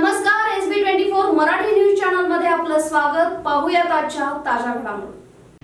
नमस्कार SB twenty four Marathi news चॅनलमध्ये आपलं स्वागत. पाहूयात आजच्या ताज्या घडामोडी.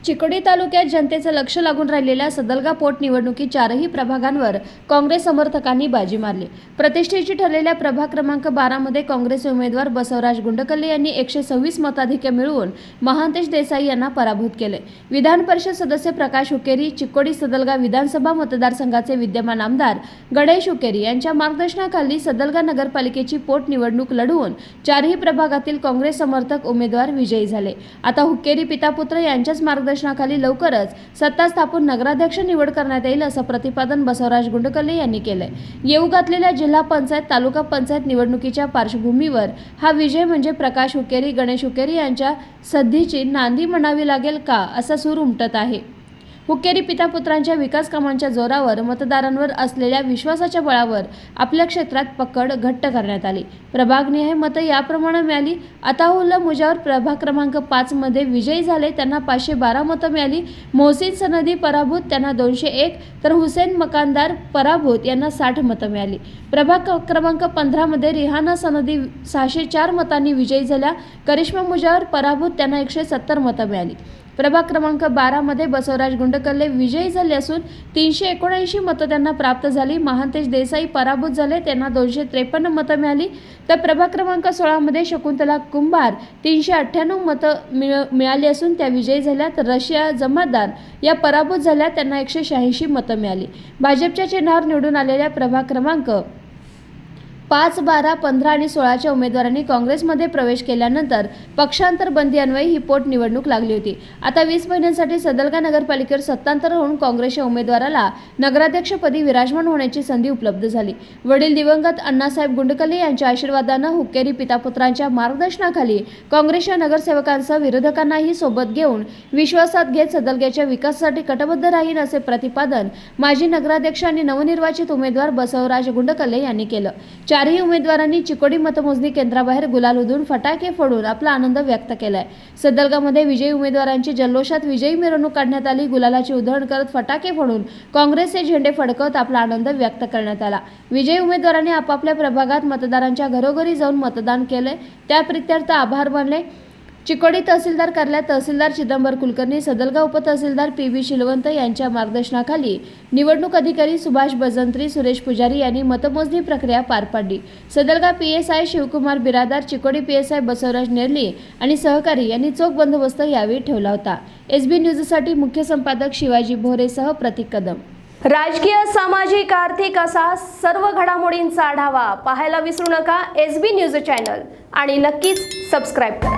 चिकोडी तालुक्यात जनतेचं लक्ष लागून राहिलेल्या सदलगा पोटनिवडणुकीत चारही प्रभागांवर काँग्रेस समर्थकांनी बाजी मारली. प्रतिष्ठेची ठरलेल्या प्रभाग क्रमांक बारामध्ये काँग्रेस उमेदवार बसवराज गुंडकल्ले यांनी एकशे सव्वीस मताधिक्य मिळवून महांतेश देसाई यांना पराभूत केले. विधान परिषद सदस्य प्रकाश हुकेरी चिकोडी सदलगा विधानसभा मतदारसंघाचे विद्यमान आमदार गणेश हुकेरी यांच्या मार्गदर्शनाखाली सदलगा नगरपालिकेची पोटनिवडणूक लढवून चारही प्रभागातील काँग्रेस समर्थक उमेदवार विजयी झाले. आता हुकेरी पितापुत्र यांच्याच मार्गदर्शन मार्गदर्शनाखाली लवकरच सत्ता स्थापून नगराध्यक्ष निवड करण्यात येईल असं प्रतिपादन बसवराज गुंडकल्ले यांनी केलंय. येऊ घातलेल्या जिल्हा पंचायत तालुका पंचायत निवडणुकीच्या पार्श्वभूमीवर हा विजय म्हणजे प्रकाश हुकेरी गणेश हुकेरी यांच्या सद्धीची नांदी म्हणावी लागेल का असा सूर उमटत आहे. हुक्केरी पितापुत्रांच्या विकास कामांच्या जोरावर मतदारांवर असलेल्या विश्वासाच्या बळावर आपल्या क्षेत्रात पकड घट्ट करण्यात आली. प्रभागनिहाय मतं याप्रमाणे मिळाली. अताहुल्ला मुजावर प्रभाग क्रमांक पाचमध्ये विजयी झाले त्यांना पाचशे बारा मतं मिळाली. मोहसिन सनदी पराभूत त्यांना दोनशे एक. तर हुसेन मकानदार पराभूत यांना साठ मतं मिळाली. प्रभाग क- क्रमांक पंधरामध्ये रिहाना सनदी सहाशे चार मतांनी विजयी झाल्या. करिश्मा मुजावर पराभूत त्यांना एकशे सत्तर मतं मिळाली. प्रभाग क्रमांक बारामध्ये बसवराज गुंडकल्ले विजयी झाले असून तीनशे एकोणऐंशी मतं त्यांना प्राप्त झाली. महांतेश देसाई पराभूत झाले त्यांना दोनशे त्रेपन्न मतं मिळाली. तर प्रभाग क्रमांक सोळामध्ये शकुंतला कुंभार तीनशे अठ्ठ्याण्णव मतं मिळ मिळाली असून त्या विजयी झाल्या. तर रशिया जमादार या पराभूत झाल्या त्यांना एकशे शहाऐंशी मतं मिळाली. भाजपच्या चिन्हावर निवडून आलेल्या प्रभाग क्रमांक पाच बारा पंधरा आणि सोळाच्या उमेदवारांनी काँग्रेसमध्ये प्रवेश केल्यानंतर पक्षांतर बंदी अन्वये ही पोटनिवडणूक लागली होती. आता वीस महिन्यांसाठी सदलगा नगरपालिकेवर सत्तांतर होऊन काँग्रेसच्या उमेदवाराला नगराध्यक्षपदी विराजमान होण्याची संधी उपलब्ध झाली. वडील दिवंगत अण्णासाहेब गुंडकले यांच्या आशीर्वादानं हुक्केरी पितापुत्रांच्या मार्गदर्शनाखाली काँग्रेसच्या नगरसेवकांसह विरोधकांनाही सोबत घेऊन विश्वासात घेत सदलग्याच्या विकासासाठी कटबद्ध राहीन असे प्रतिपादन माजी नगराध्यक्ष आणि नवनिर्वाचित उमेदवार बसवराज गुंडकले यांनी केलं. चारही उमेदवारांनी चिकोडी मतमोजणी केंद्राबाहेर गुलाल उधळून फटाके फोडून आपला आनंद व्यक्त केलाय. सदलगामध्ये विजयी उमेदवारांची जल्लोषात विजयी मिरवणूक काढण्यात आली. गुलालाची उधळण करत फटाके फोडून काँग्रेसचे झेंडे फडकवत आपला आनंद व्यक्त करण्यात आला. विजयी उमेदवारांनी आपापल्या प्रभागात मतदारांच्या घरोघरी जाऊन मतदान केले त्या प्रित्यर्थ आभार मानले. चिकोडी तहसीलदार कार्यालयात तहसीलदार चिदंबर कुलकर्णी सदलगाव उपतहसीलदार पी व्ही शिलवंत यांच्या मार्गदर्शनाखाली निवडणूक अधिकारी सुभाष बजंत्री सुरेश पुजारी यांनी मतमोजणी प्रक्रिया पार पाडली. Sadalga P S I Shivkumar Biradar Chikodi P S I Basavaraj Nerli आणि सहकारी यांनी चोख बंदोबस्त यावेळी ठेवला होता. एस बी न्यूजसाठी मुख्य संपादक शिवाजी भोरेसह प्रतीक कदम. राजकीय सामाजिक आर्थिक असा सर्व घडामोडींचा आढावा पाहायला विसरू नका एस बी न्यूज चॅनल आणि नक्कीच सबस्क्राईब करा.